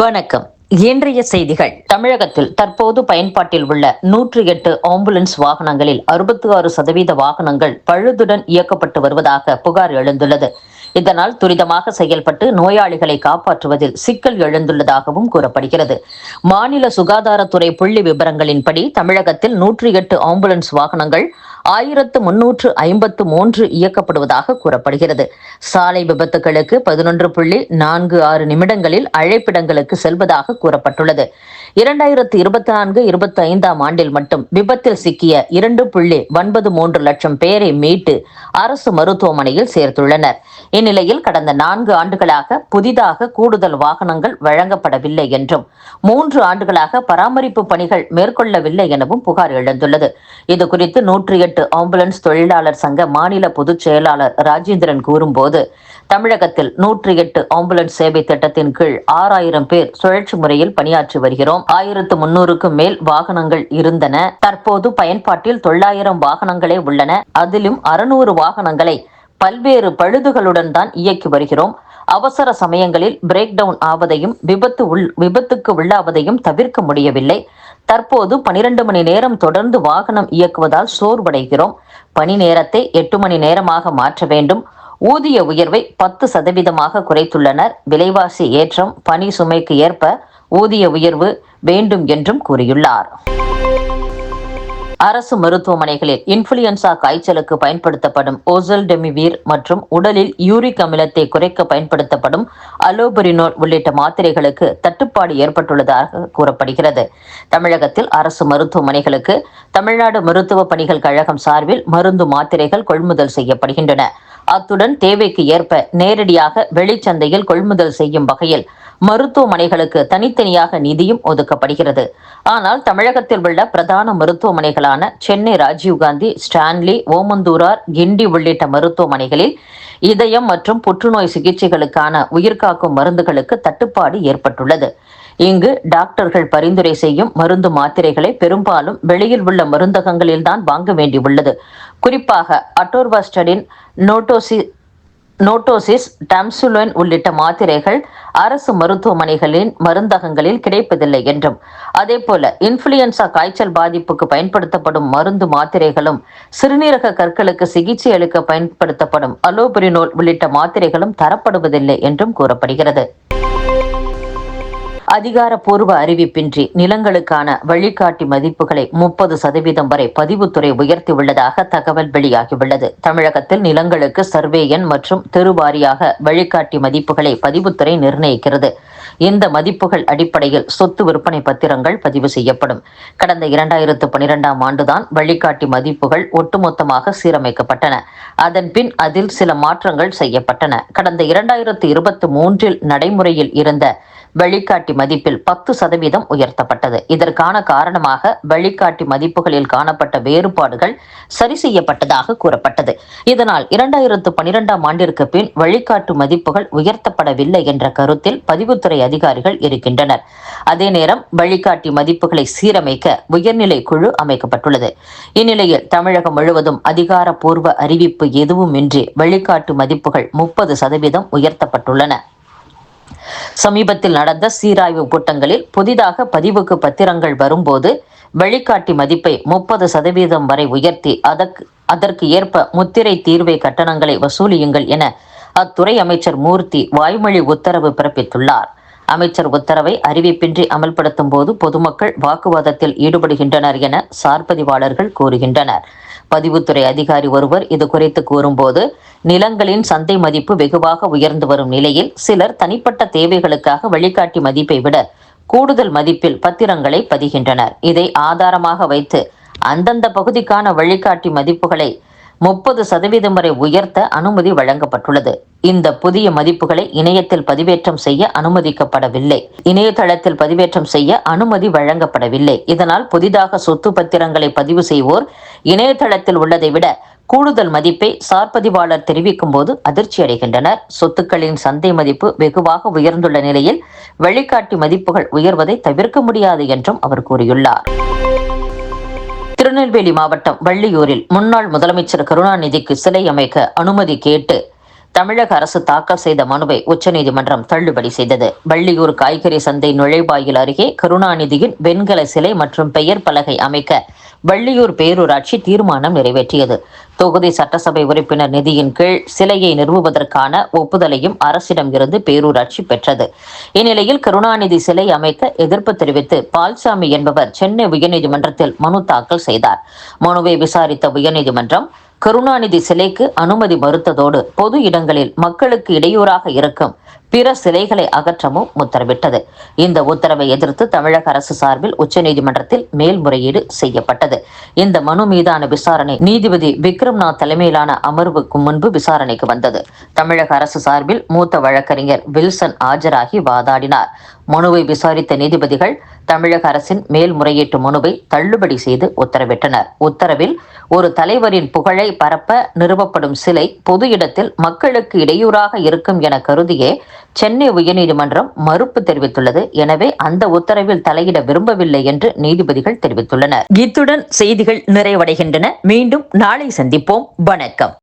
வணக்கம். இன்றைய செய்திகள். தமிழகத்தில் தற்போது பயன்பாட்டில் உள்ள நூற்றி எட்டு ஆம்புலன்ஸ் வாகனங்களில் அறுபத்தி ஆறு சதவீத வாகனங்கள் பழுதுடன் இயக்கப்பட்டு வருவதாக புகார் எழுந்துள்ளது. இதனால் துரிதமாக செயல்பட்டு நோயாளிகளை காப்பாற்றுவதில் சிக்கல் எழுந்துள்ளதாகவும் கூறப்படுகிறது. மாநில சுகாதாரத்துறை புள்ளி விவரங்களின்படி தமிழகத்தில் நூற்றி எட்டு ஆம்புலன்ஸ் வாகனங்கள் ஆயிரத்து முன்னூற்று ஐம்பத்து மூன்று இயக்கப்படுவதாக கூறப்படுகிறது. சாலை விபத்துகளுக்கு பதினொன்று புள்ளி நான்கு ஆறு நிமிடங்களில் அழைப்பிடங்களுக்கு செல்வதாக கூறப்பட்டுள்ளது. இரண்டாயிரத்து இருபத்தி நான்கு இருபத்தி ஐந்தாம் ஆண்டில் மட்டும் விபத்தில் சிக்கிய இரண்டு புள்ளி ஒன்பது மூன்று லட்சம் பேரை மீட்டு அரசு மருத்துவமனையில் சேர்த்துள்ளனர். இந்நிலையில் கடந்த நான்கு ஆண்டுகளாக புதிதாக கூடுதல் வாகனங்கள் வழங்கப்படவில்லை என்றும் மூன்று ஆண்டுகளாக பராமரிப்பு பணிகள் மேற்கொள்ளவில்லை எனவும் புகார் எழுந்துள்ளது. இதுகுறித்து நூற்றி எட்டு ஆம்புலன்ஸ் தொழிலாளர் சங்க மாநில பொதுச் செயலாளர் ராஜேந்திரன் கூறும்போது தமிழகத்தில் நூற்றி எட்டு ஆம்புலன்ஸ் சேவை திட்டத்தின் கீழ் ஆறாயிரம் பேர் சுழற்சி முறையில் பணியாற்றி வருகிறோம். ஆயிரத்து முன்னூறுக்கும் மேல் வாகனங்கள் இருந்தன. தற்போது பயன்பாட்டில் தொள்ளாயிரம் வாகனங்களே உள்ளன. அதிலும் அறுநூறு வாகனங்களை பல்வேறு பழுதுகளுடன் தான் இயக்கி வருகிறோம். அவசர சமயங்களில் பிரேக் டவுன் ஆவதையும் விபத்து உள் விபத்துக்கு உள்ளாவதையும் தவிர்க்க முடியவில்லை. தற்போது பனிரெண்டு மணி நேரம் தொடர்ந்து வாகனம் இயக்குவதால் சோர்வடைகிறோம். பணி நேரத்தை எட்டு மணி நேரமாக மாற்ற வேண்டும். ஊதிய உயர்வை பத்து சதவீதமாக குறைத்துள்ளனர். விலைவாசி ஏற்றம் பணி சுமைக்கு ஏற்ப ஊதிய உயர்வு வேண்டும் என்றும் கூறியுள்ளார். அரசு மருத்துவமனைகளில் இன்ஃபுளுயன்சா காய்ச்சலுக்கு பயன்படுத்தப்படும் ஓசல் டெமிவீர் மற்றும் உடலில் யூரிக் அமிலத்தை குறைக்க பயன்படுத்தப்படும் அலோபரினோல் உள்ளிட்ட மாத்திரைகளுக்கு தட்டுப்பாடு ஏற்பட்டுள்ளதாக கூறப்படுகிறது. தமிழகத்தில் அரசு மருத்துவமனைகளுக்கு தமிழ்நாடு மருத்துவ பணிகள் கழகம் சார்பில் மருந்து மாத்திரைகள் கொள்முதல் செய்யப்படுகின்றன. அத்துடன் தேவைக்கு ஏற்ப நேரடியாக வெளிச்சந்தையில் கொள்முதல் செய்யும் வகையில் மருத்துவமனைகளுக்கு தனித்தனியாக நிதியும் ஒதுக்கப்படுகிறது. ஆனால் தமிழகத்தில் உள்ள பிரதான மருத்துவமனைகளான சென்னை ராஜீவ்காந்தி ஸ்டான்லி ஓமந்தூரார் கிண்டி உள்ளிட்ட மருத்துவமனைகளில் இதயம் மற்றும் புற்றுநோய் சிகிச்சைகளுக்கான உயிர்காக்கும் மருந்துகளுக்கு தட்டுப்பாடு ஏற்பட்டுள்ளது. இங்கு டாக்டர்கள் பரிந்துரை செய்யும் மருந்து மாத்திரைகளை பெரும்பாலும் வெளியில் உள்ள மருந்தகங்களில் தான் வாங்க வேண்டியுள்ளது. குறிப்பாக அட்டோர்வாஸ்டடின் நோட்டோசி நோட்டோசிஸ் டம்சுலோன் உள்ளிட்ட மாத்திரைகள் அரசு மருத்துவமனைகளின் மருந்தகங்களில் கிடைப்பதில்லை என்றும் அதேபோல இன்ஃபுளுயன்சா காய்ச்சல் பாதிப்புக்கு பயன்படுத்தப்படும் மருந்து மாத்திரைகளும் சிறுநீரக கற்களுக்கு சிகிச்சை அளிக்க பயன்படுத்தப்படும் அலோபரினோல் உள்ளிட்ட மாத்திரைகளும் தரப்படுவதில்லை என்றும் கூறப்படுகிறது. அதிகாரப்பூர்வ அறிவிப்பின்றி நிலங்களுக்கான வழிகாட்டி மதிப்புகளை முப்பது சதவீதம் வரை பதிவுத்துறை உயர்த்தியுள்ளதாக தகவல் வெளியாகியுள்ளது. தமிழகத்தில் நிலங்களுக்கு சர்வே எண் மற்றும் தெருவாரியாக வழிகாட்டி மதிப்புகளை பதிவுத்துறை நிர்ணயிக்கிறது. இந்த மதிப்புகள் அடிப்படையில் சொத்து விற்பனை பத்திரங்கள் பதிவு செய்யப்படும். கடந்த இரண்டாயிரத்து பனிரெண்டாம் ஆண்டுதான் வழிகாட்டி மதிப்புகள் ஒட்டுமொத்தமாக சீரமைக்கப்பட்டன. அதன் பின் அதில் சில மாற்றங்கள் செய்யப்பட்டன. கடந்த இரண்டாயிரத்து இருபத்தி மூன்றில் நடைமுறையில் இருந்த வழிகாட்டி மதிப்பில் பத்து சதவீதம் உயர்த்தப்பட்டது. இதற்கான காரணமாக வழிகாட்டி மதிப்புகளில் காணப்பட்ட வேறுபாடுகள் சரி செய்யப்பட்டதாக கூறப்பட்டது. இதனால் இரண்டாயிரத்து பனிரெண்டாம் ஆண்டிற்கு பின் வழிகாட்டு மதிப்புகள் உயர்த்தப்படவில்லை என்ற கருத்தில் பதிவுத்துறை அதிகாரிகள் இருக்கின்றனர். அதே நேரம் வழிகாட்டி மதிப்புகளை சீரமைக்க உயர்நிலை குழு அமைக்கப்பட்டுள்ளது. இந்நிலையில் தமிழகம் முழுவதும் அதிகாரப்பூர்வ அறிவிப்பு எதுவுமின்றி வழிகாட்டு மதிப்புகள் முப்பது சதவீதம் உயர்த்தப்பட்டுள்ளன. சமீபத்தில் நடந்த சீராய்வு கூட்டங்களில் புதிதாக பதிவுக்கு பத்திரங்கள் வரும்போது வழிகாட்டி மதிப்பை முப்பது சதவீதம் வரை உயர்த்தி அதற்கு அதற்கு ஏற்ப முத்திரை தீர்வை கட்டணங்களை வசூலியுங்கள் என அத்துறை அமைச்சர் மூர்த்தி வாய்மொழி உத்தரவு பிறப்பித்துள்ளார். அமைச்சர் உத்தரவை அறிவிப்பின்றி அமல்படுத்தும் போது பொதுமக்கள் வாக்குவாதத்தில் ஈடுபடுகின்றனர் என சார்பதிவாளர்கள் கூறுகின்றனர். பதிவுத்துறை அதிகாரி ஒருவர் இது குறித்து கூறும்போது நிலங்களின் சந்தை மதிப்பு வெகுவாக உயர்ந்து வரும் நிலையில் சிலர் தனிப்பட்ட தேவைகளுக்காக வழிகாட்டி மதிப்பை விட கூடுதல் மதிப்பில் பத்திரங்களை பதிகின்றனர். இதை ஆதாரமாக வைத்து அந்தந்த பகுதிக்கான வழிகாட்டி மதிப்புகளை முப்பது சதவீதம் வரை உயர்த்த அனுமதி வழங்கப்பட்டுள்ளது. இந்த புதிய மதிப்புகளை இணையத்தில் பதிவேற்றம் செய்ய அனுமதிக்கப்படவில்லை. இணையதளத்தில் பதிவேற்றம் செய்ய அனுமதி வழங்கப்படவில்லை. இதனால் புதிதாக சொத்து பத்திரங்களை பதிவு செய்வோர் இணையதளத்தில் உள்ளதை விட கூடுதல் மதிப்பை சார்பதிவாளர் தெரிவிக்கும் போது அதிர்ச்சி அடைகின்றனர். சொத்துக்களின் சந்தை மதிப்பு வெகுவாக உயர்ந்துள்ள நிலையில் வழிகாட்டி மதிப்புகள் உயர்வதை தவிர்க்க முடியாது என்றும் அவர் கூறியுள்ளார். திருநெல்வேலி மாவட்டம் வள்ளியூரில் முன்னாள் முதலமைச்சர் கருணாநிதிக்கு சிலை அமைக்க அனுமதி கேட்டு தமிழக அரசு தாக்கல் செய்த மனுவை உச்சநீதிமன்றம் தள்ளுபடி செய்தது. வள்ளியூர் காய்கறி சந்தை நுழைவாயில் அருகே கருணாநிதியின் வெண்கல சிலை மற்றும் பெயர் பலகை அமைக்க வள்ளியூர் பேரூராட்சி தீர்மானம் நிறைவேற்றியது. தொகுதி சட்டசபை உறுப்பினர் நிதியின் கீழ் சிலையை நிறுவுவதற்கான ஒப்புதலையும் அரசிடம் இருந்து பேரூராட்சி பெற்றது. இந்நிலையில் கருணாநிதி சிலை அமைக்க எதிர்ப்பு தெரிவித்து பால்சாமி என்பவர் சென்னை உயர்நீதிமன்றத்தில் மனு தாக்கல் செய்தார். மனுவை விசாரித்த உயர்நீதிமன்றம் கருணாநிதி சிலைக்கு அனுமதி மறுத்ததோடு பொது இடங்களில் மக்களுக்கு இடையூறாக இருக்கும் பிற சிலைகளை அகற்றவும் உத்தரவிட்டது. இந்த உத்தரவை எதிர்த்து தமிழக அரசு சார்பில் உச்சநீதிமன்றத்தில் மேல்முறையீடு செய்யப்பட்டது. இந்த மனு மீதான விசாரணை நீதிபதி விக்ரம்நாத் தலைமையிலான அமர்வுக்கு முன்பு விசாரணைக்கு வந்தது. தமிழக அரசு சார்பில் மூத்த வழக்கறிஞர் வில்சன் ஆஜராகி வாதாடினார். மனுவை விசாரித்த நீதிபதிகள் தமிழக அரசின் மேல்முறையீட்டு மனுவை தள்ளுபடி செய்து உத்தரவிட்டனர். உத்தரவில் ஒரு தலைவரின் புகழை பரப்ப நிறுவப்படும் சிலை பொது இடத்தில் மக்களுக்கு இடையூறாக இருக்கும் என கருதியே சென்னை உயர்நீதிமன்றம் மறுப்பு தெரிவித்துள்ளது. எனவே அந்த உத்தரவில் தலையிட விரும்பவில்லை என்று நீதிபதிகள் தெரிவித்துள்ளனர். இத்துடன் செய்திகள் நிறைவடைகின்றன. மீண்டும் நாளை சந்திப்போம். வணக்கம்.